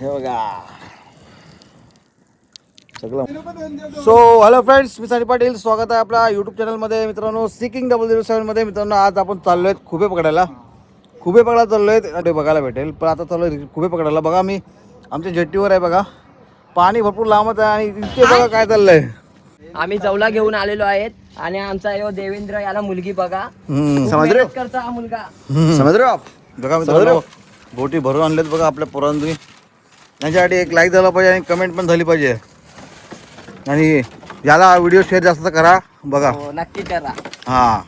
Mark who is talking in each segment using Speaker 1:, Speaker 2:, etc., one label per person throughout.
Speaker 1: हे बघा. सगळं. सो हॅलो फ्रेंड्स मी सनी पाटील. स्वागत आहे आपल्या यूट्यूब चॅनलमध्ये मित्रांनो सिकिंग डबल झिरो सेवनमध्ये मित्रांनो आज आपण चाललो आहेत खुबे पकडायला. खुबे पकडायला चाललो आहेत ते बघायला भेटेल. पण आता चाललो आहे खुबे पकडायला. बघा मी आमच्या जेट्टीवर आहे बघा. पाणी भरपूर लांबच आहे आणि इथे बघा काय चाललंय.
Speaker 2: आम्ही जवला घेऊन आलेलो आहेत. आणि आमचा यो देवेंद्र याला मुलगी बघा. मेहनत करतो हा मुलगा.
Speaker 1: समजले? बघा मित्रांनो बोटी भरून आणल्यात बघा आपल्या पोरांनी. यांच्यासाठी एक लाईक झाला पाहिजे आणि कमेंट पण झाली पाहिजे. आणि याला व्हिडिओ शेअर जास्त करा बघा.
Speaker 2: हो, नक्की करा.
Speaker 1: हा.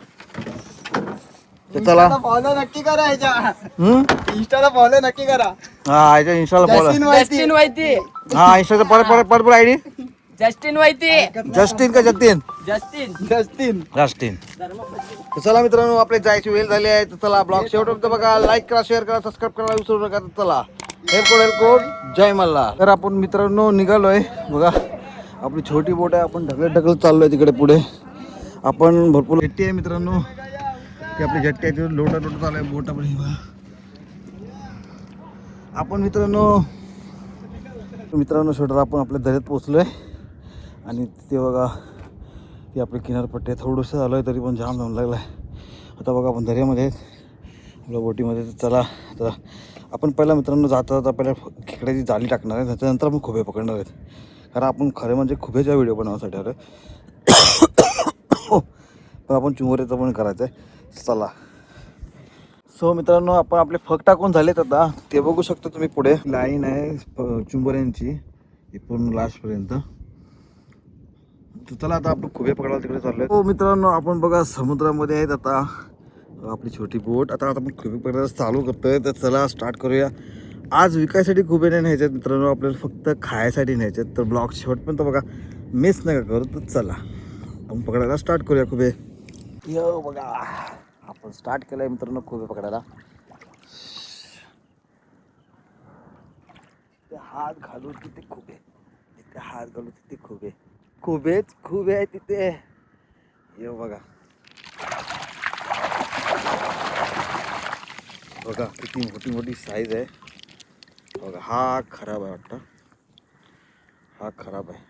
Speaker 1: तर चला.
Speaker 3: फॉलो नक्की करा
Speaker 1: हम्म?
Speaker 3: इंस्टाला फॉलो नक्की करा.
Speaker 1: हा याच्या इन्स्टाला फॉलो
Speaker 2: जस्टिन वायती
Speaker 1: हा इन्स्टाचा परत परत परत परत आयडी
Speaker 2: जस्टिन वायती
Speaker 1: जस्टिन का जतीन
Speaker 2: जस्टिन
Speaker 3: जस्टिन
Speaker 1: तर चला मित्रांनो आपले जायची वेळ झाली आहे. तर चला ब्लॉग शेवटपर्यंत बघा. लाईक करा शेअर करा सबस्क्राईब करायला विसरू नका. तर चला. हेल्प कोड हेल्प जय मल्ला तर आपण मित्रांनो निघालोय. बघा आपली छोटी बोट आहे. आपण ढकलत ढकलत चाललोय तिकडे पुढे. आपण भरपूर झट्टी आहे मित्रांनो. ती आपली झट्टी आहे तिथे लोटा लोटा चालू आहे बोट आपण आपण मित्रांनो मित्रांनो शेवटर आपण आपल्या दर्यात पोचलोय आणि ते बघा ती आपली किनारपट्टी. आहे थोडंसं झालं आहे तरी पण जाम जाऊन लागला आहे आता बघा आपण दर्यामध्ये आपल्या बोटीमध्ये तर चला आता आपण पहिला मित्रांनो जाता जाता पहिल्या खेकड्याची जाळी टाकणार आहे त्याच्यानंतर आपण खुबे पकडणार आहेत. कारण आपण खरे म्हणजे खुबेचा व्हिडिओ बनवण्यासाठी आलो पण आपण चुंबोरीचा पण करायचं आहे चला. सो मित्रांनो आपण आपले फक टाकून झालेत आता. ते बघू शकता तुम्ही पुढे. लाईन आहे चुंबऱ्यांची. ही पूर्ण लास्टपर्यंत. चला आता आपण खुबे पकडायला तिकडे चाललोय. हो मित्रांनो आपण बघा समुद्रामध्ये आहेत आता. आपली छोटी बोट. आता आता आपण खुबे पकडायला चालू करतोय तर चला स्टार्ट करूया. आज विकायसाठी खुबे नाही न्यायच्यात मित्रांनो. आपल्याला फक्त खायसाठी न्यायच्यात तर ब्लॉग शेवटपर्यंत बघा मिस नका करू तर चला. आपण पकडायला स्टार्ट करूया खुबे यो बघा आपण स्टार्ट केलंय मित्रांनो खुबे पकडायला. हात घालून तिथे खुबे तिथे हात घालून तिथे खुबे खुबेच खुबे आहे तिथे यो बघा. बघा किती मोठी मोठी साईज आहे. बघा हा खराब आहे वाटतं. हा खराब आहे.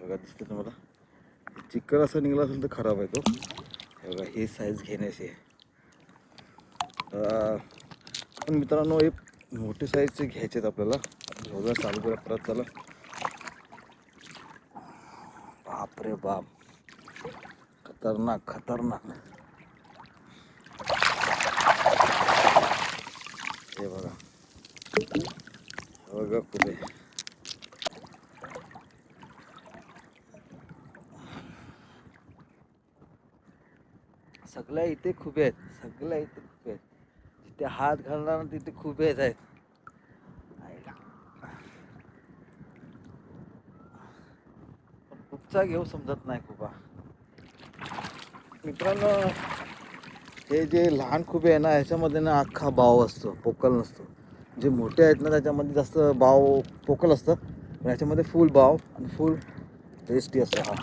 Speaker 1: बघा दिसतं तुम्हाला? चिकन असा निघाला असेल तर खराब आहे तो. बघा ही साईज घेण्याची आहे. पण मित्रांनो हे मोठे साईजचे घ्यायचे आहेत आपल्याला. झोगा चालू करा परत चला. बापरे बाप. खतरनाक खतरनाक. हे बघा. बघा कुठे. सगळ्या इथे खुबे आहेत. सगळ्या इथे खुबे आहेत. जिथे हात घालणार ना तिथे खुबे आहेत. कुठचा घेऊ समजत नाही खुबा मित्रांनो हे जे लहान खुबे आहे ना ह्याच्यामध्ये ना अख्खा बाव असतो पोकल नसतो. जे मोठे आहेत ना त्याच्यामध्ये जास्त बाव पोकल असतं. पण ह्याच्यामध्ये फुल बाव आणि फुल टेस्टी असतो हा.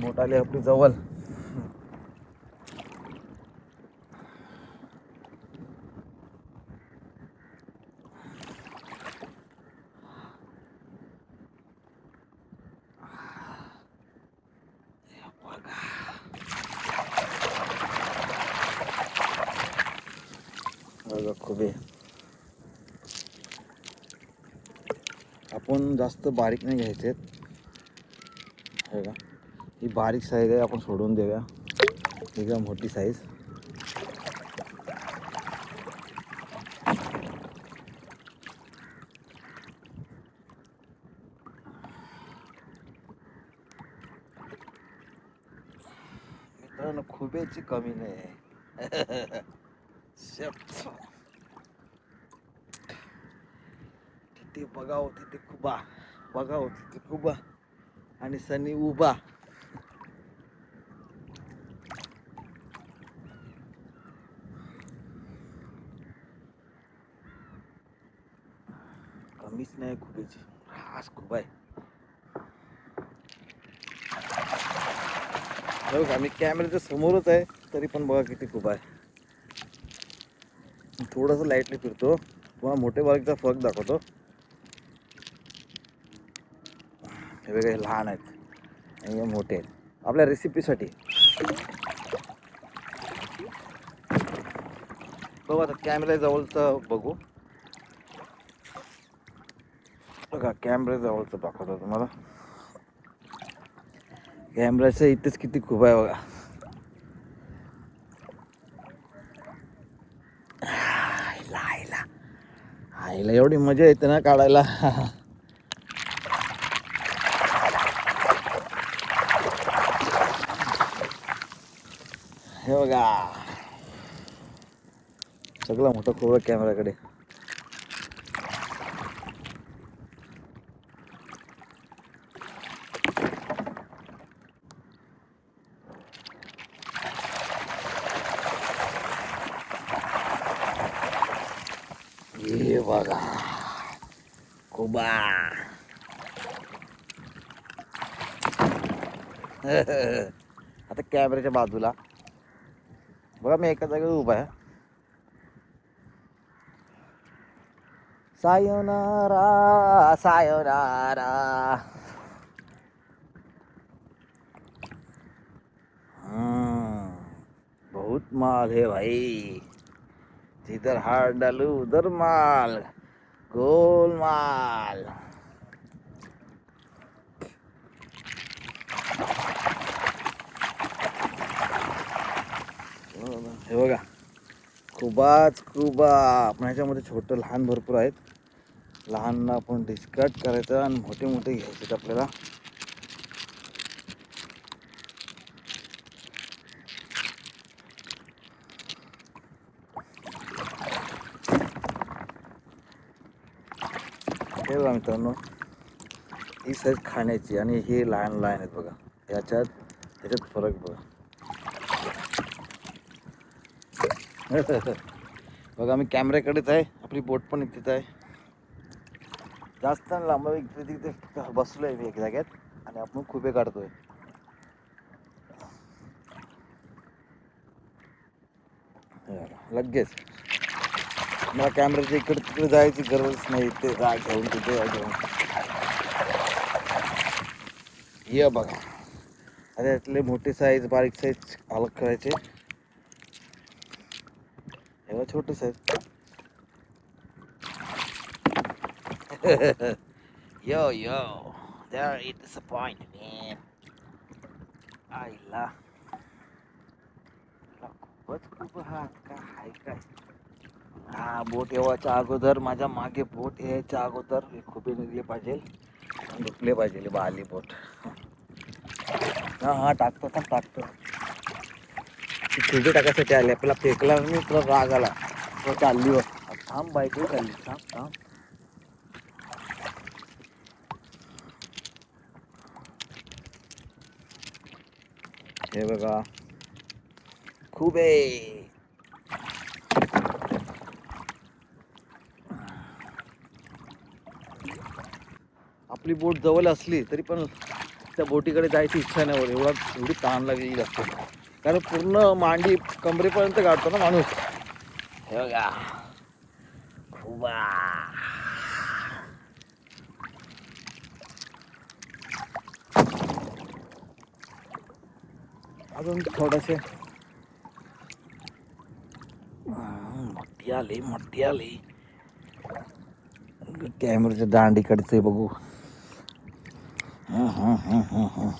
Speaker 1: मोठाले आपली जवळ बघा खुबे. आपण जास्त बारीक नाही घ्यायचे हे का ही बारीक साईज आहे आपण सोडून देऊया. एकदम मोठी साईज मित्रांनो खुबेची कमी नाही. आहे तिथे बघाव तिथे खुबा. बघाव तिथे कुबा आणि सनी उभा. कमीच नाही खुबेची. खास खूप आहे. हे बघा मी कॅमेऱ्याच्या समोरच आहे तरी पण बघा किती खूप आहे. थोडंसं लाईटली फिरतो. तुम्हाला मोठे बारीकचा फरक दाखवतो. हे वेगळे लहान आहेत. आणि हे मोठे आहेत. आपल्या रेसिपीसाठी बघू आता कॅमेऱ्याजवळचं बघू. बघा कॅमेऱ्याजवळचं दाखवतो तुम्हाला. कॅमेऱ्याचं इथेच किती खूप आहे बघा. आईला. आईला एवढी मजा येते ना काढायला. हे बघा. सगळं मोठं खोबरं कॅमेराकडे. हे बघा. खोबा. आता कॅमेऱ्याच्या बाजूला. बघा मी एका जागेवर उभा आहे सायोनारा सायोनारा। हम्म, बहुत माल है भाई। जिधर हार डालू उधर माल गोल माल। हे बघा. खूपच खूप आपण ह्याच्यामध्ये छोटं लहान भरपूर आहेत. लहान आपण डिस्कार्ड करायचं आणि मोठे मोठे घ्यायचे आपल्याला. हे बघा मित्रांनो ही साईज खाण्याची आणि हे लहान लहान आहेत बघा. याच्यात ह्याच्यात फरक बघा. बघा मी कॅमेऱ्याकडेच आहे. आपली बोट पण इथेच आहे. जास्त लांब इकडे तिकडे बसलो आहे मी एक जाग्यात आणि आपण खुबे काढतोय. लगेच. मला कॅमेऱ्याच्या इकडे तिकडे जायची गरज नाही ते जा घेऊन तिथे घेऊन. ये बघा. अरे यातले मोठे साईज बारीक साईज अलग करायचे. छोटे साहेब यो यो there is disappointment. आईला. खूपच खूप हा काय हाय काय? हा बोट येवायच्या अगोदर माझ्या मागे बोट यायच्या अगोदर हे खूप निघले पाहिजे. आणि दुखले पाहिजे बा आली बोट. हा हा टाकतो का टाकतो. ती टाकायसाठी आले आपल्याला फेकला मी तुला राग आला. तुला चालली वर थांब बाईक चालली थांब थांब. हे बघा. खूप आहे. आपली बोट जवळ असली तरी पण त्या बोटीकडे जायची इच्छा नाही होत. एवढा एवढी ताण लागलेली असते. कारण पूर्ण मांडी कमरेपर्यंत गाठतो ना माणूस. हे बघा. खूप अजून थोडेसे. मोठी आली मोठी आली. कॅमेराच्या दांडीकडचे बघू. हां हां हां हां हां.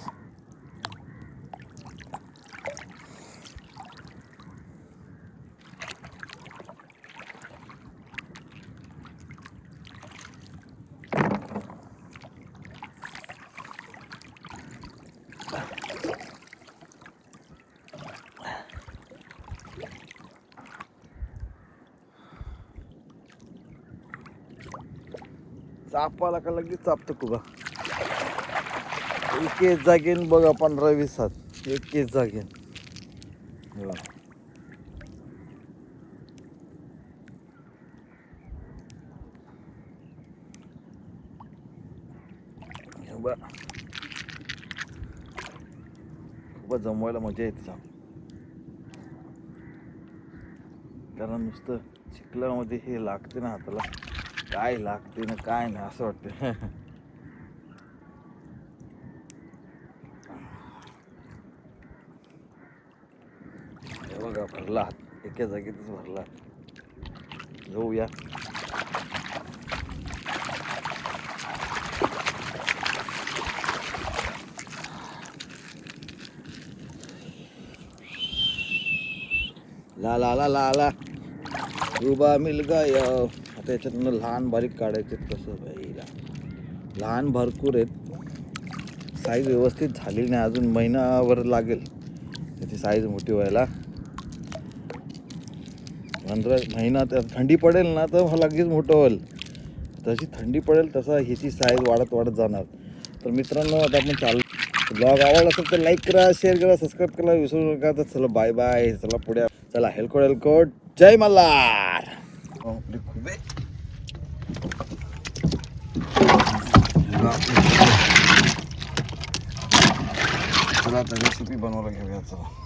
Speaker 1: चापाला का लगेच चापतं कुबा एकेच जागेन बघा पंधरा वीस सात एकेच जागेन. हे खूपच जमवायला मजा येते कारण नुसतं चिखलामध्ये हे लागते ना हाताला. काय लागते ना काय नाही असं वाटतं. बघा भरला एका जागेतच भरला जाऊया. ला ला ला ला ला. रुबा मिल गया। आता याच्यातनं लहान बारीक काढायचे कसं बाईला लहान भरपूर आहेत. साईज व्यवस्थित झालेली नाही अजून महिनाभर लागेल. त्याची साईज मोठी व्हायला. पंधरा महिना तर थंडी पडेल ना तर लगेच मोठं होईल. जशी थंडी पडेल तसा ह्याची साईज वाढत वाढत जाणार. तर मित्रांनो आता आपण चाल ब्लॉग आवडला असेल तर लाईक करा शेअर करा सबस्क्राईब करा. विसरू नका तर चला बाय बाय. चला पुढे चला हेलकोट हेलकोट जय मल्हार. खुबे रेसिपी बनवायला घेऊया चला.